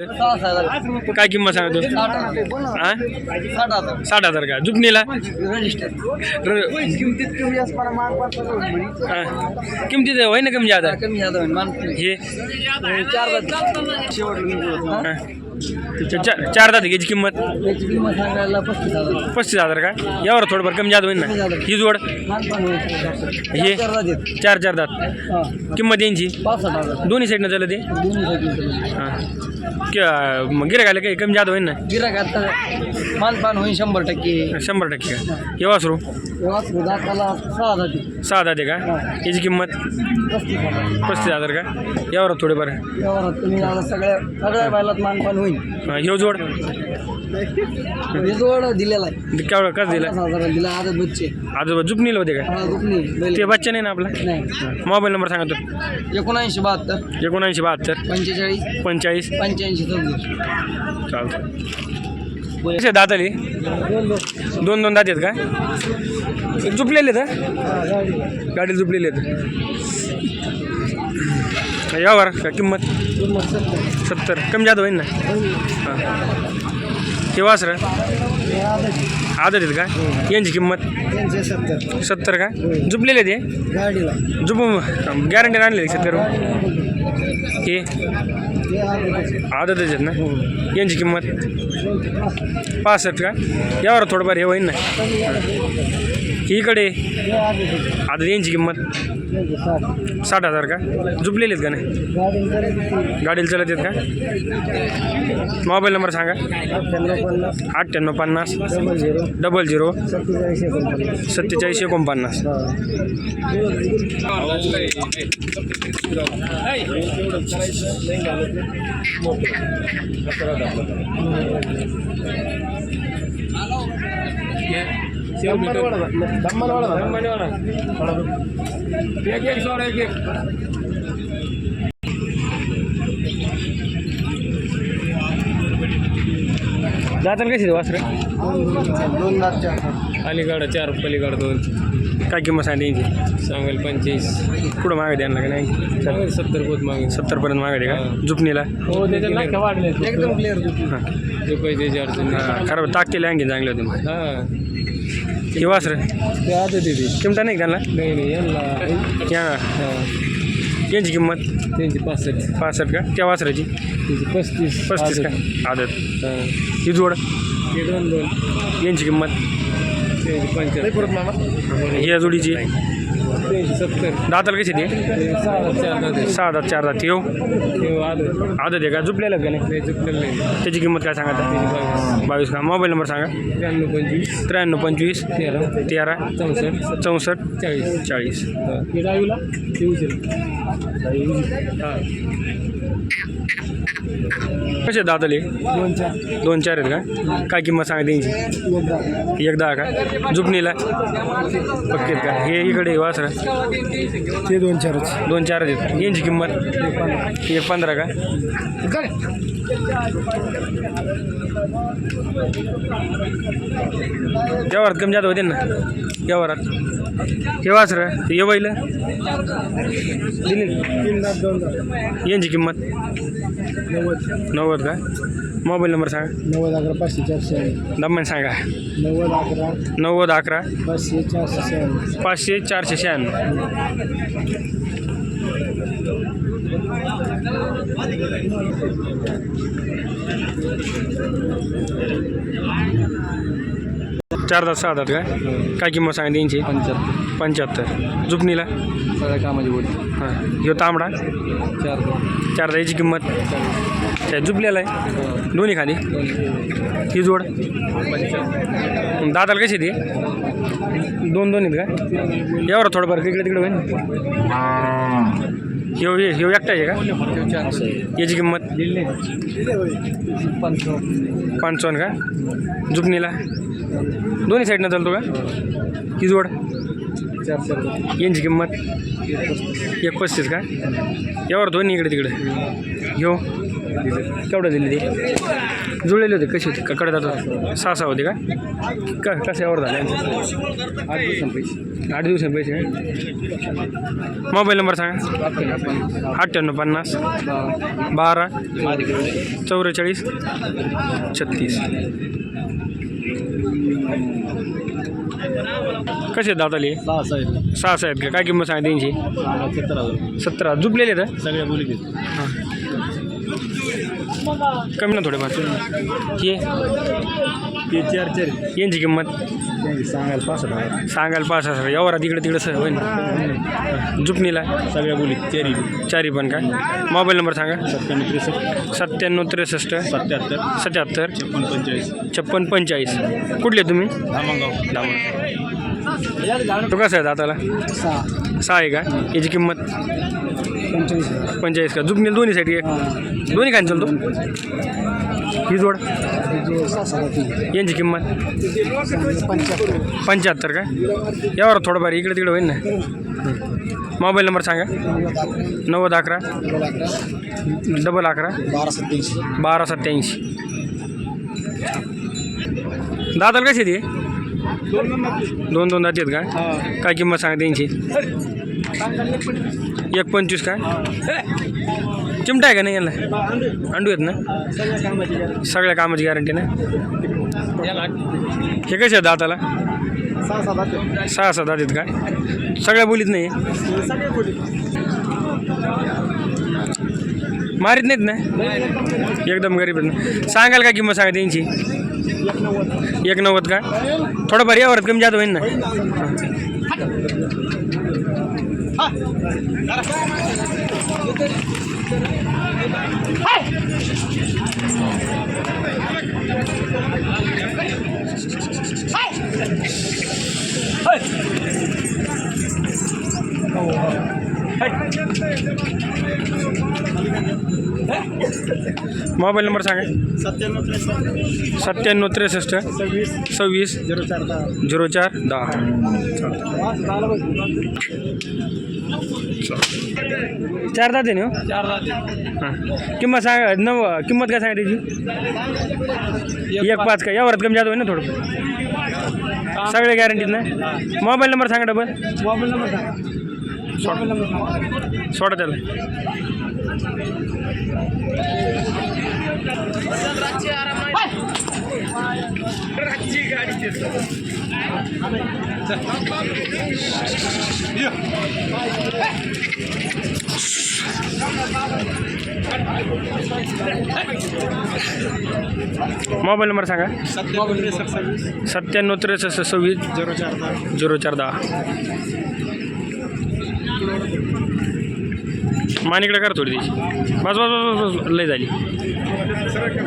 काय किंमत सांगतो हा? साठ हजार का? र- किमतीत होय ना कमी जादा हे? चार चा- चार दात घ्यायची किंमत? पस्तीस हजार. का? यावर थोडंफार कमी जादा होईल ना? ही जोड? हे? चार चार दात. किंमत यांची? दोन्ही साईडनं झालं ते हां. मग गिरायला काही कमी जादा होईल ना? गिराक आता मानपान होईल शंभर टक्के. शंभर टक्के का? हे वासरू? वासरू दाताला सहा जाती सहा दाते का? याची किंमत? पस्तीस हजार. का? यावर थोडेफार व्यवहारात तुम्ही सगळ्या सगळ्या बैलात मानपान होईल हा, ह्यो जोड? जोड दिलेला आहे. केवढं कसं दिलं? पन्नास हजार दिला आदत बच्चे आजोबा जुपनीला होते का? हा दुखणी बैल. ते बच्चा नाही ना आपला? नाही. मोबाईल नंबर सांगा तो. एकोणऐंशी बहात्तर. एकोणऐंशी बहात्तर. पंचेचाळीस. पंचेचाळीस. पंच्याऐंशी सव्वीस चालतं कसे दात आली दोन. दोन दात आहेत का? जुपलेले तर गाडीला जुपलेले आहेत. यावर का किंमत? सत्तर. कमी जादा होईल ना? हां. हे वासर? आदत आहेत का? यांची किंमत? त्यांचे सत्तर. सत्तर का? जुपलेले ते? गाडीला. जुप गॅरंटी आणले सत्तर. हे? आदतच आहेत ना? यांची किंमत? पासष्ट का? यावर थोडंफार हे होईन ना. इकडे? आता यांची किंमत? साठ हजार का? जुपलेले आहेत का नाही? गाडीला चालत आहेत का? मोबाईल नंबर सांगा. अठ्ठ्याण्णव पन्नास डबल झिरो सत्तेचाळीस एकोणपन्नास. डबल झिरो सत्तेचाळीस एकोणपन्नास सत्तेचाळीस एकोणपन्नास जाताना कशी वासर? दोन लाख चार. अलीकडं चार पलीकडं दोन. काय किंमत सांगते यांची? सांगाल पंचेचाळीस. कुठं मागे द्यायला का नाही? सत्तर पोत मागे. सत्तरपर्यंत मागे का? जुपणीला हो त्याच्या वाढले. एकदम क्लिअर हां. रुपये त्याची अडचण नाही. हां, खराब टाक केले आणखी चांगले होते मग. हा. हे वासर? ते आता देते किमता नाही का त्यांना? नाही नाही यांना या. हा. यांची किंमत? त्यांची पासष्ट. पासष्ट का? त्या वासराची? त्यांची पस्तीस. पस्तीस का? आदत. हा. ही जोड? ते दोन दोन. यांची किंमत? त्यांची पंच्याहत्तर या जोडीची? दाताला कशी ते? सहा दात चार दात. येऊ ते आदत आहे का? जुपलेलं का नाही? नाही नाही त्याची किंमत काय सांगा? बावीस का? मोबाईल नंबर सांगा. त्र्याण्णव पंचवीस. त्र्याण्णव पंचवीस तेरा तेरा चौसष्ट चौसष्ट चाळीस चाळीस हा. कसे दाताले दोन चार. दोन चार आहेत का? काय किंमत सांगा त्यांची? एकदा का? जुपणीला? पक्के का? हे इकडे वासरा ते दोन चारच. दोन चार आहेत. यांची किंमत? एक पंधरा का? व्यवहारात कमी जात होते ना? व्यवहारात. हे रे? हे बैल? दिली यांची किंमत? नव्वद नव्वद का? मोबाईल नंबर सांगा. नव्वद अकरा पाचशे चारशे दम्मन सांगा. नव्वद अकरा. नव्वद अकरा पाचशे चारशे शहाण्णव पाचशे चारशे शहाण्णव. चार दात सहा दात का काय किंमत सांगा त्यांची पंच्याहत्तर. पंच्याहत्तर. जुपणीला? सगळ्या कामाची बोली. हां. ह्यो तांबडा? चार चार दाची किंमत. त्या जुपलेला आहे? दोन्ही खाली? ही जोड? दादाला कशी ती? दोन दोन आहेत का? यावर थोडंफार इकडे तिकडे होईल ह्यो हे- ह्यो एकटा आहे का? याची किंमत? पंचावन्न पंचावन्न का? जुपणीला? दोन्ही साईडनं चालतो का? ही जोड. यांची किंमत? एक पस्तीस का? यावर दोन्ही इकडे तिकडे. घेऊ केवढं दिली ते? जुळलेले होते कसे होते? कडे जातो सहा सहा होते का? का कसं यावर झाले? आठ दिवसांपैकी आठ दिवसांनी पैसे. मोबाईल नंबर सांगा. अठ्ठ्याण्णव पन्नास. बारा. चौवेचाळीस छत्तीस. कसे दाताले सहा सहा आहेत सहा सहा आहेत का? काय किंमत सांगा त्यांची सहा सत्तर हजार. सतरा झुपलेले तर सगळ्या बोली कमी ना थोडेफार. ये. ते चार चार यांची किंमत? त्यांची सांगायला पाच हजार सांगायला पाच हजार यावर तिकडे तिकडं सर होईल जुपणीला सगळ्या बोली चारी चारी पण काय मोबाईल नंबर सांगा. सत्त्याण्णव त्रेसष्ट. सत्त्याण्णव त्रेसष्ट. सत्याहत्तर. सत्याहत्तर. छप्पन पंचेचाळीस छप्पन पंचेचाळीस कुठले तुम्ही? धामणगाव. दामण तो कसं आहे दाताला? सहा. आहे का? याची किंमत? पंचेचाळीस का? जुपणी दोन्ही साठी दोन्ही खान चालतो? ही जोड? यांची किंमत? पंच्याहत्तर. का? यावर थोडंफार इकडे तिकडे होईल ना? मोबाईल नंबर सांगा. नव्वद अकरा. डबल अकरा. बारा सत्याऐंशी बारा सत्याऐंशी दादाला कशी ती? दोन दोन दाती आहेत का काय किंमत सांगा त्यांची? एक पंचवीस का चिमटा आहे का नाही याला? अंडू आहेत ना? सगळ्या कामाची गॅरंटी ना? हे कसे आहेत दाताला? सहा सात सहा सात आहेत का सगळ्या बोलीत नाही? मारीत नाहीत ना? एकदम गरीब आहेत ना. सांगाल का किंमत सांगा त्यांची? एक नव्वद का? थोडंफार यावर कमी जात होईल ना. मोबाईल नंबर सांगा. सत्त्याण्णव त्रेसष्ट. सत्त्याण्णव त्रेसष्ट. सव्वीस. सव्वीस. झिरो चार दहा. झिरो चार दहा. चार दाते ना हो? चार हां. किंमत सांगा नव किंमत काय सांगा त्याची? एक पाच का? यावरात कमी जात होईल ना थोडं. सगळे गॅरंटीत ना? मोबाईल नंबर सांगा डबल मोबाईल नंबर सांगा. मोबाईल नंबर सांगा. सोडा त्याला. मोबाईल नंबर सांगा. सत्त्याण्णव त्रेसष्ट सव्वीस. झिरो चार दहा. झिरो चार दहा. मानिकडे करा थोडी बस बस बस बस बस. लय झाली. Será que é